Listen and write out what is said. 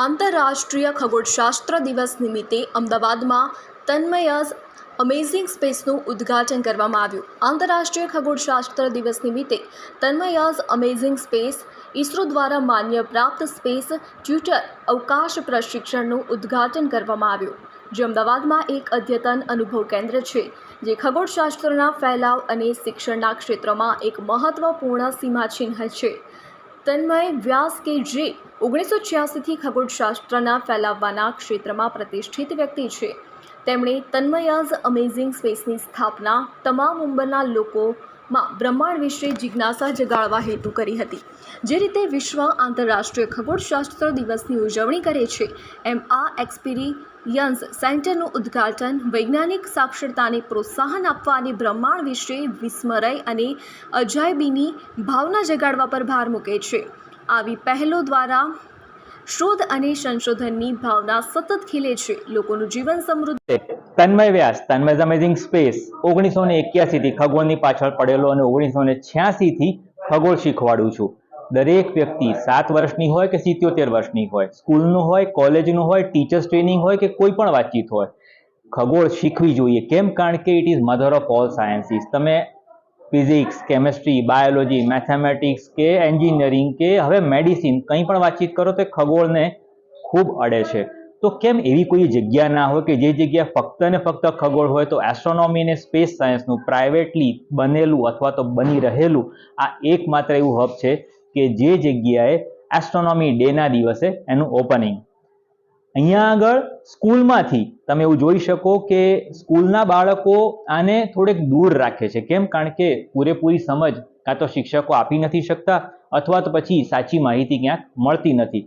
આંતરરાષ્ટ્રીય ખગોળશાસ્ત્ર દિવસ નિમિત્તે અમદાવાદમાં તન્મયસ અમેઝિંગ સ્પેસનું ઉદ્ઘાટન કરવામાં આવ્યું. આંતરરાષ્ટ્રીય ખગોળશાસ્ત્ર દિવસ નિમિત્તે તન્મયસ અમેઝિંગ સ્પેસ, ઇસરો દ્વારા માન્ય પ્રાપ્ત સ્પેસ ટ્યુટર અવકાશ પ્રશિક્ષણનું ઉદ્ઘાટન કરવામાં આવ્યું, જે અમદાવાદમાં એક અદ્યતન અનુભવ કેન્દ્ર છે, જે ખગોળશાસ્ત્રના ફેલાવ અને શિક્ષણના ક્ષેત્રમાં એક મહત્વપૂર્ણ સીમાચિહ્ન છે. તન્મય વ્યાસ કે જે ઓગણીસો છ્યાસીથી ખગોળશાસ્ત્રના ફેલાવવાના ક્ષેત્રમાં પ્રતિષ્ઠિત વ્યક્તિ છે. તેમણે તન્મયાઝ અમેઝિંગ સ્પેસની સ્થાપના તમામ ઉંમરના લોકોમાં બ્રહ્માંડ વિશે જિજ્ઞાસા જગાડવા હેતુ કરી હતી. જે રીતે વિશ્વ આંતરરાષ્ટ્રીય ખગોળશાસ્ત્ર દિવસની ઉજવણી કરે છે, એમ આ એક્સપિરિયન્સ સેન્ટરનું ઉદ્ઘાટન વૈજ્ઞાનિક સાક્ષરતાને પ્રોત્સાહન આપવા અને બ્રહ્માંડ વિશે વિસ્મરય અને અજાયબીની ભાવના જગાડવા પર ભાર મૂકે છે. આવી પહેલો દ્વારા શોધ અને સંશોધનની ભાવના સતત ખીલે છે. લોકોનું જીવન સમૃદ્ધ તન્મય વ્યાસ તન્મય અમેઝિંગ સ્પેસ ઓગણીસો ને એક્યાસીથી ખગોળની પાછળ પડેલો અને ઓગણીસો ને છ્યાસીથી ખગોળ શીખવાડું છું. દરેક વ્યક્તિ સાત વર્ષની હોય કે સિત્યોતેર વર્ષની હોય, સ્કૂલનું હોય, કોલેજનું હોય, ટીચર્સ ટ્રેનિંગ હોય કે કોઈ પણ વાતચીત હોય, ખગોળ શીખવી જોઈએ. કેમ? કારણ કે it is mother of all sciences તમે ફિઝિક્સ, કેમેસ્ટ્રી, બાયોલોજી મેથેમેટિક્સ કે એન્જિનિયરિંગ કે હવે મેડિસિન કંઈ પણ વાતચીત કરો તો ખગોળને ખૂબ અડે છે. તો કેમ એવી કોઈ જગ્યા ના હોય કે જે જગ્યા ફક્ત ને ફક્ત ખગોળ હોય તો એસ્ટ્રોનોમી અને સ્પેસ સાયન્સનું પ્રાઇવેટલી બનેલું અથવા તો બની રહેલું આ એકમાત્ર એવું હબ છે કે જે જગ્યાએ એસ્ટ્રોનોમી ડેના દિવસે એનું ઓપનિંગ અહીંયા આગળ સ્કૂલમાંથી તમે એવું જોઈ શકો કે સ્કૂલના બાળકો આને થોડેક દૂર રાખે છે. કેમ? કારણ કે પૂરેપૂરી સમજ કાં તો શિક્ષકો આપી નથી શકતા અથવા તો પછી સાચી માહિતી ક્યાંક મળતી નથી.